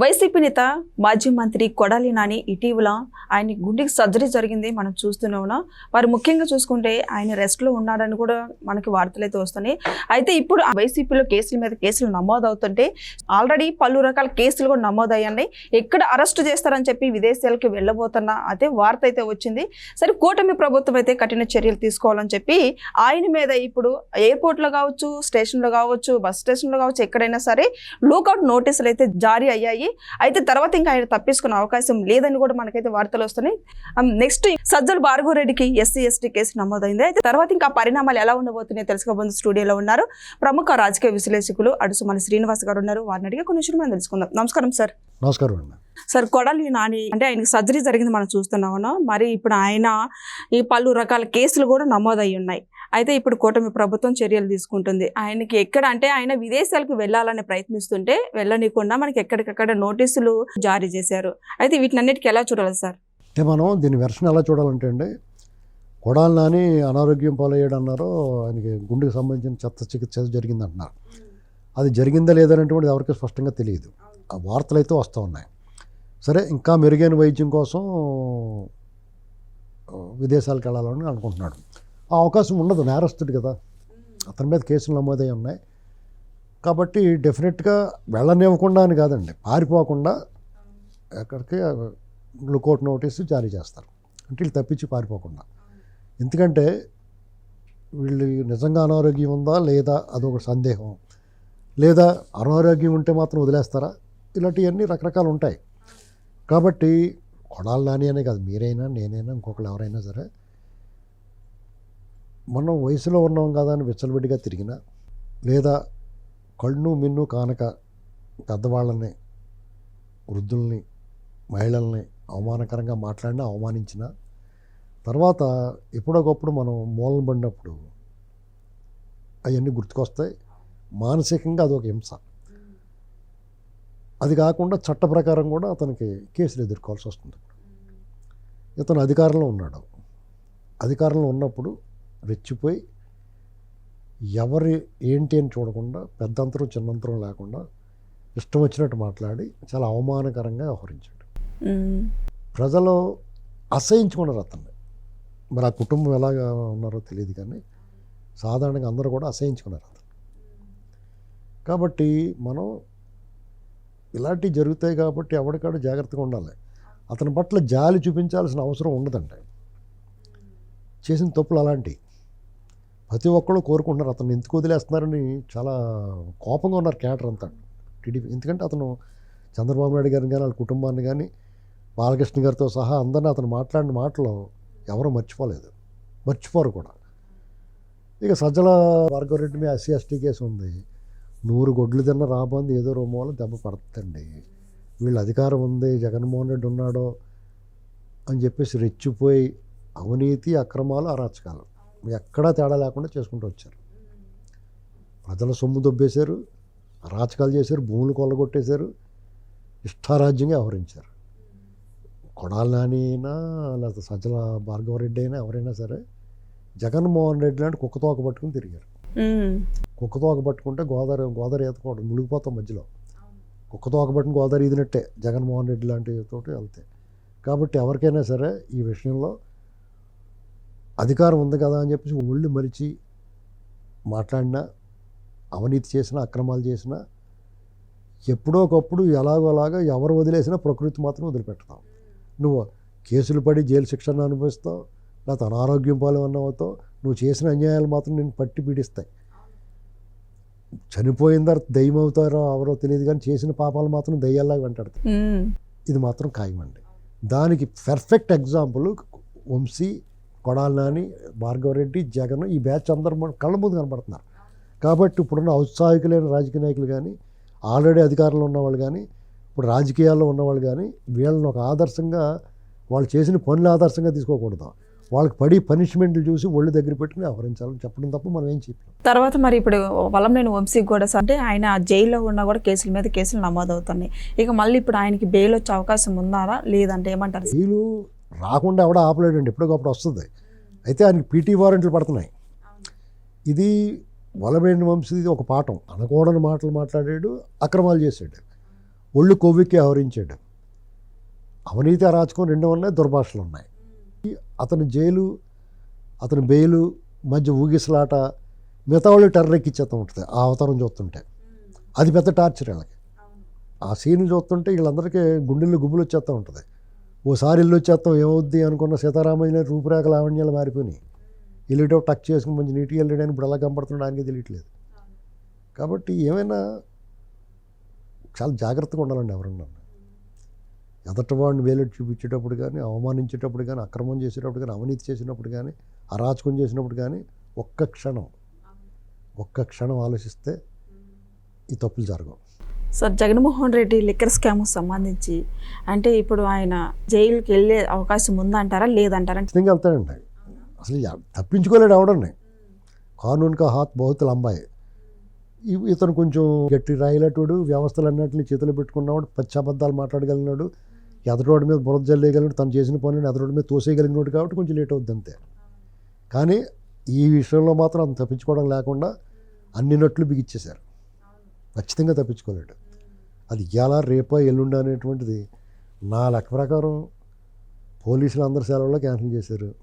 YCP నేత మాజీ మంత్రి కొడాలి నాని ఇటీవల ఆయన గుండెకి సర్జరీ జరిగింది మనం చూస్తూనే ఉన్నాం. వారు ముఖ్యంగా చూసుకుంటే ఆయన రెస్ట్లో ఉన్నాడని కూడా మనకి వార్తలు అయితే వస్తున్నాయి. అయితే ఇప్పుడు ఆ వైసీపీలో కేసుల మీద కేసులు నమోదు అవుతుంటే ఆల్రెడీ పలు రకాల కేసులు కూడా నమోదయ్యాయి. ఎక్కడ అరెస్ట్ చేస్తారని చెప్పి విదేశాలకు వెళ్ళబోతున్న అదే వార్త అయితే వచ్చింది. సరే కూటమి ప్రభుత్వం అయితే కఠిన చర్యలు తీసుకోవాలని చెప్పి ఆయన మీద ఇప్పుడు ఎయిర్పోర్ట్లో కావచ్చు స్టేషన్లో కావచ్చు బస్ స్టేషన్లో కావచ్చు ఎక్కడైనా సరే లుకౌట్ నోటీసులు అయితే జారీ అయ్యాయి. అయితే తర్వాత ఇంకా ఆయన తప్పించుకునే అవకాశం లేదని కూడా మనకైతే వార్తలు వస్తున్నాయి. నెక్స్ట్ సజ్జల భార్గవరెడ్డికి ఎస్సీ ఎస్టీ కేసు నమోదైంది. అయితే తర్వాత ఇంకా పరిణామాలు ఎలా ఉండబోతున్నాయో తెలుసుకోబోతుంది స్టూడియోలో ఉన్నారు ప్రముఖ రాజకీయ విశ్లేషకులు అడుసుమని శ్రీనివాస్ గారు ఉన్నారు. వారిని అడిగి కొన్ని విషయాలు మనం తెలుసుకుందాం. నమస్కారం సార్. నమస్కారం అండి. సార్ కొడాలి నాని అంటే ఆయనకి సర్జరీ జరిగింది మనం చూస్తున్నాము మరి ఇప్పుడు ఆయన ఈ పలు రకాల కేసులు కూడా నమోదయ్యి ఉన్నాయి. అయితే ఇప్పుడు కూటమి ప్రభుత్వం చర్యలు తీసుకుంటుంది. ఆయనకి ఎక్కడ అంటే ఆయన విదేశాలకు వెళ్ళాలని ప్రయత్నిస్తుంటే వెళ్ళనీయకుండా మనకి ఎక్కడికక్కడ నోటీసులు జారీ చేశారు. అయితే వీటినన్నిటికీ ఎలా చూడాలి సార్? అంటే మనం దీని వెర్షన్ ఎలా చూడాలంటే అండి కొడాలి నాని అనారోగ్యం పాలయ్యాడు అన్నారు ఆయనకి గుండెకి సంబంధించిన చెత్త చికిత్స జరిగింది అంటున్నారు అది జరిగిందా లేదనేటువంటిది ఎవరికి స్పష్టంగా తెలియదు. ఆ వార్తలు అయితే వస్తూ ఉన్నాయి. సరే ఇంకా మెరుగైన వైద్యం కోసం విదేశాలకు వెళ్ళాలని అనుకుంటున్నాడు. ఆ అవకాశం ఉండదు నేరస్తుడు కదా. అతని మీద కేసులు నమోదై ఉన్నాయి. కాబట్టి డెఫినెట్గా వెళ్ళనివ్వకుండా అని కాదండి పారిపోకుండా ఎక్కడికి లుకౌట్ నోటీసు జారీ చేస్తారు. అంటే వీళ్ళు తప్పించి పారిపోకుండా. ఎందుకంటే వీళ్ళు నిజంగా అనారోగ్యం ఉందా లేదా అదొక సందేహం. లేదా అనారోగ్యం ఉంటే మాత్రం వదిలేస్తారా? ఇలాంటివన్నీ రకరకాలు ఉంటాయి. కాబట్టి కొడాలి నాని అనే కాదు మీరైనా నేనైనా ఇంకొకరు ఎవరైనా సరే మనం వయసులో ఉన్నాం కదా అని విచ్చలవిడిగా తిరిగినా లేదా కళ్ళు మిన్ను కానక పెద్దవాళ్ళని వృద్ధుల్ని మహిళల్ని అవమానకరంగా మాట్లాడినా అవమానించిన తర్వాత ఎప్పుడొకప్పుడు మనం మూలన పడినప్పుడు అవన్నీ గుర్తుకొస్తాయి. మానసికంగా అదొక హింస. అది కాకుండా చట్ట ప్రకారం కూడా అతనికి కేసులు ఎదుర్కోవాల్సి వస్తుంది. ఇతను అధికారంలో ఉన్నాడు. అధికారంలో ఉన్నప్పుడు రెచ్చిపోయి ఎవరి ఏంటి అని చూడకుండా పెద్దంతరం చిన్నంతరం లేకుండా ఇష్టం వచ్చినట్టు మాట్లాడి చాలా అవమానకరంగా వ్యవహరించాడు. ప్రజలు అసహించుకున్నారు అతన్ని. మరి ఆ కుటుంబం ఎలాగా ఉన్నారో తెలియదు కానీ సాధారణంగా అందరూ కూడా అసహించుకున్నారు అతను కాబట్టి మనం ఇలాంటివి జరుగుతాయి కాబట్టి ఎవరికాడు జాగ్రత్తగా ఉండాలి. అతని పట్ల జాలి చూపించాల్సిన అవసరం ఉండదండి. చేసిన తప్పులు అలాంటివి. ప్రతి ఒక్కళ్ళు కోరుకుంటున్నారు. అతను ఎందుకు వదిలేస్తున్నారని చాలా కోపంగా ఉన్నారు క్యాడర్ అంతా. టీడీపీ ఎందుకంటే అతను చంద్రబాబు నాయుడు గారిని కానీ వాళ్ళ కుటుంబాన్ని కానీ బాలకృష్ణ గారితో సహా అందరినీ అతను మాట్లాడిన మాటలు ఎవరూ మర్చిపోలేదు. మర్చిపోరు కూడా. ఇక సజ్జల భార్గవరెడ్డి మీద ఎస్సీ ఎస్టీ కేసు ఉంది. నూరు గొడ్లు తిన్న రాబోంది ఏదో రూమోలో దెబ్బ పడుతుందండి వీళ్ళు అధికారం ఉంది జగన్మోహన్ రెడ్డి ఉన్నాడో అని చెప్పేసి రెచ్చిపోయి అవినీతి అక్రమాలు అరాచకాలు. ఎక్కడా తేడా లేకుండా చేసుకుంటూ వచ్చారు. ప్రజల సొమ్ము దొబ్బేశారు అరాచకాలు చేశారు భూములు కొల్లగొట్టేశారు ఇష్టారాజ్యంగా వ్యవహరించారు. కొడాలి నాని అయినా లేకపోతే సజ్జల భార్గవరెడ్డి అయినా ఎవరైనా సరే జగన్మోహన్ రెడ్డి లాంటి కుక్కతోక పట్టుకుని తిరిగారు. కుక్కతోక పట్టుకుంటే గోదావరి గోదావరి ఈతకూడదు మునిగిపోతాం మధ్యలో. కుక్కతోక పట్టుకుని గోదావరి ఈదినట్టే జగన్మోహన్ రెడ్డి లాంటి తోటి వెళ్తాయి కాబట్టి ఎవరికైనా సరే ఈ విషయంలో అధికారం ఉంది కదా అని చెప్పేసి ఒళ్ళు మరిచి మాట్లాడినా అవినీతి చేసినా అక్రమాలు చేసినా ఎప్పుడో ఒకప్పుడు ఎలాగో అలాగా ఎవరు వదిలేసినా ప్రకృతి మాత్రం వదిలిపెడతాం నువ్వు కేసులు పడి జైలు శిక్షణ అనుభవిస్తావు లేకపోతే అనారోగ్యం పాలు అవుతావు నువ్వు చేసిన అన్యాయాలు మాత్రం నేను పట్టి పీడిస్తాయి. చనిపోయిన తర్వాత దయ్యం అవుతారో ఎవరో తెలియదు కానీ చేసిన పాపాలు మాత్రం దయ్యాల్లాగా వెంటాడతాయి. ఇది మాత్రం ఖాయమండి. దానికి పర్ఫెక్ట్ ఎగ్జాంపుల్ వంశీ కొడాలి నాని భార్గవరెడ్డి జగన్ ఈ బ్యాచ్ అందరూ మన కళ్ళ ముందు కనబడుతున్నారు. కాబట్టి ఇప్పుడున్న ఔత్సాహికులైన రాజకీయ నాయకులు కానీ ఆల్రెడీ అధికారంలో ఉన్నవాళ్ళు కానీ ఇప్పుడు రాజకీయాల్లో ఉన్నవాళ్ళు కానీ వీళ్ళని ఒక ఆదర్శంగా వాళ్ళు చేసిన పనులు ఆదర్శంగా తీసుకోకూడదు. వాళ్ళకి పడి పనిష్మెంట్లు చూసి ఒళ్ళు దగ్గర పెట్టుకుని వ్యవహరించాలని చెప్పడం తప్ప మనం ఏం చెప్పలేం. తర్వాత మరి ఇప్పుడు వలంనేని వంశీకి కూడా అంటే ఆయన జైల్లో ఉన్నా కూడా కేసుల మీద కేసులు నమోదవుతున్నాయి. ఇక మళ్ళీ ఇప్పుడు ఆయనకి బెయిల్ వచ్చే అవకాశం ఉందారా లేదంటే ఏమంటారు? జైలు రాకుండా ఎవడ ఆపలేడండి ఎప్పటికప్పుడు వస్తుంది. అయితే ఆయనకి పీటీ వారెంట్లు పడుతున్నాయి. ఇది వలవేణి వంశీది ఒక పాఠం. అనకూడని మాటలు మాట్లాడాడు అక్రమాలు చేశాడు. ఒళ్ళు కొవ్వెక్కి ఆవరించాడు. అవినీతి అరాచకం రెండు ఉన్నాయి దుర్భాషలు ఉన్నాయి. అతని జైలు అతని బెయిలు మధ్య ఊగిసలాట మిగతా వాళ్ళు టెర్రర్ ఎక్కిచ్చేస్తూ ఉంటుంది ఆ అవతారం చూస్తుంటే. అది పెద్ద టార్చర్ వీళ్ళకి. ఆ సీన్ చూస్తుంటే వీళ్ళందరికీ గుండెల్లో గుబులు వచ్చేస్తూ ఉంటుంది. ఓసారి ఇల్లు వచ్చేస్తాం ఏమవుద్ది అనుకున్న సీతారామయ్య రూపురేఖ లావణ్యాలు మారిపోయినాయి. వెళ్ళేటో టచ్ చేసుకుని మంచి నీట్గా వెళ్ళాడని ఇప్పుడు ఎలా కనపడుతున్నాడు ఆయనకి తెలియట్లేదు. కాబట్టి ఏమైనా చాలా జాగ్రత్తగా ఉండాలండి ఎవరన్నా. ఎదటవాడిని వేలెట్ చూపించేటప్పుడు కానీ అవమానించేటప్పుడు కానీ అక్రమం చేసేటప్పుడు కానీ అవినీతి చేసినప్పుడు కానీ అరాచకం చేసినప్పుడు కానీ ఒక్క క్షణం ఒక్క క్షణం ఆలోచిస్తే ఈ తప్పులు జరగవు. Sir Jaganmohan Reddy liquor scam సంబంధించి అంటే ఇప్పుడు ఆయన జైలుకి వెళ్ళే అవకాశం ఉందంటారా లేదంటారా? ఖచ్చితంగా వెళ్తాడండి. అసలు తప్పించుకోలేడు అవడండి కానూన్ కా హాత్ బహుత్ లంబాయి. ఇతను కొంచెం గట్టి రాయలటుడు వ్యవస్థలు అన్నింటినీ చేతులు పెట్టుకున్నవాడు పచ్చబద్ధాలు మాట్లాడగలిగినాడు ఎదరోడి మీద బురద జల్లేయగలిగినాడు తను చేసిన పనులను ఎదరోడి మీద తోసేయగలిగినాడు కాబట్టి కొంచెం లేట్ అవుద్ది అంతే. కానీ ఈ విషయంలో మాత్రం అంత తప్పించుకోవడం లేకుండా అన్ని నట్లు బిగిచ్చేశారు. ఖచ్చితంగా తప్పించుకోలేడు. అది ఇవాళ రేపా ఎల్లుండి అనేటువంటిది నా లెక్క ప్రకారం పోలీసులు అందరు సెలవుల్లో క్యాన్సిల్ చేశారు.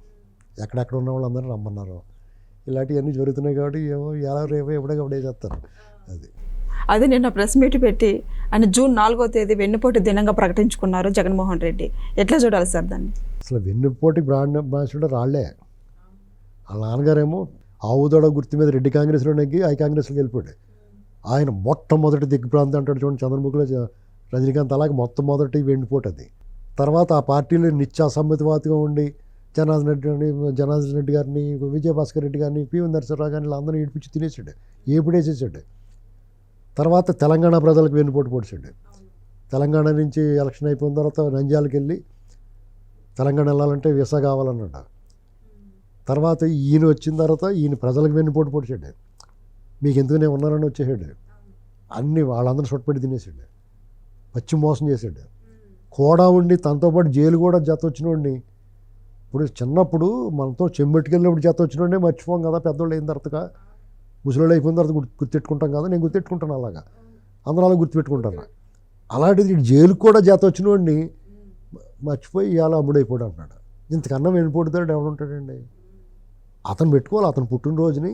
ఎక్కడెక్కడ ఉన్న వాళ్ళందరూ రమ్మన్నారు. ఇలాంటివన్నీ జరుగుతున్నాయి కాబట్టి ఏమో ఎలా రేపో ఎప్పుడో చేస్తారు అది. అది నిన్న ప్రెస్ మీట్ పెట్టి ఆయన జూన్ నాలుగో తేదీ వెన్నుపోటు దినంగా ప్రకటించుకున్నారు జగన్మోహన్ రెడ్డి. ఎట్లా చూడాలి సార్ దాన్ని? అసలు వెన్నుపోటీ బ్రాండ్ అంబాసిడర్ రాళ్ళే. వాళ్ళ నాన్నగారేమో ఆవుదోడ గుర్తు మీద రెడ్డి కాంగ్రెస్లో నెగ్గి ఐ కాంగ్రెస్లోకి వెళ్ళిపోయాడు. ఆయన మొట్టమొదటి దిగ్భ్రాంతి అంటాడు చూడండి చంద్రముఖిలో రజనీకాంత్ అలాగే మొట్టమొదటి వెండిపోటు అది. తర్వాత ఆ పార్టీలో నిత్యాసమ్మతివాదిగా ఉండి జనార్దన్ రెడ్డి గారిని జనార్దన్ రెడ్డి గారిని విజయభాస్కర్ రెడ్డి గారిని పివి నరసింహరావు గారిని అందరినీ ఏడిపించి తినేసాడు. ఏపుడేసేసాడు. తర్వాత తెలంగాణ ప్రజలకు వెన్నుపోటు పొడిచాడు. తెలంగాణ నుంచి ఎలక్షన్ అయిపోయిన తర్వాత నంద్యాలకు వెళ్ళి తెలంగాణ వెళ్ళాలంటే వీసా కావాలన్నాడు. తర్వాత ఈయన వచ్చిన తర్వాత ఈయన ప్రజలకు వెన్నుపోటు పొడిచాడు. మీకు ఎందుకు నేను ఉన్నానని వచ్చేసాడు. అన్ని వాళ్ళందరూ సొట్టుపెట్టి తినేసాడు. పచ్చి మోసం చేశాడు కూడా ఉండి తనతో పాటు జైలు కూడా జత వచ్చినోడిని. ఇప్పుడు చిన్నప్పుడు మనతో చెంబెట్టుకెళ్ళినప్పుడు జత వచ్చినోడే మర్చిపోం కదా పెద్దోళ్ళు అయిన తర్వాత ముసలోళ్ళు అయిపోయిన తర్వాత గుర్తు గుర్తెట్టుకుంటాం కదా నేను గుర్తెట్టుకుంటాను అలాగా. అందరూ అలా గుర్తుపెట్టుకుంటాను అలాంటిది జైలుకు కూడా జత వచ్చినోడిని మర్చిపోయి ఇవాళ అమ్ముడైపోడు అంటున్నాడు. ఇంతకన్నా వెళ్ళిపోతాడు ఎవడుంటాడండి అతను పెట్టుకోవాలి అతను పుట్టినరోజుని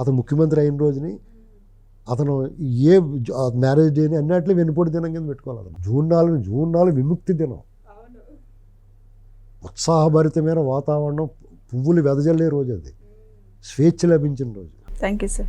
అతను ముఖ్యమంత్రి అయిన రోజుని అతను ఏ మ్యారేజ్ డేని అన్నిట్లో వెనుపోటు దినం కింద పెట్టుకోవాలి అతను. జూన్ నాలుగు జూన్ నాలుగు విముక్తి దినం. ఉత్సాహభరితమైన వాతావరణం పువ్వులు వెదజల్లే రోజు అది. స్వేచ్ఛ లభించిన రోజు. Thank you sir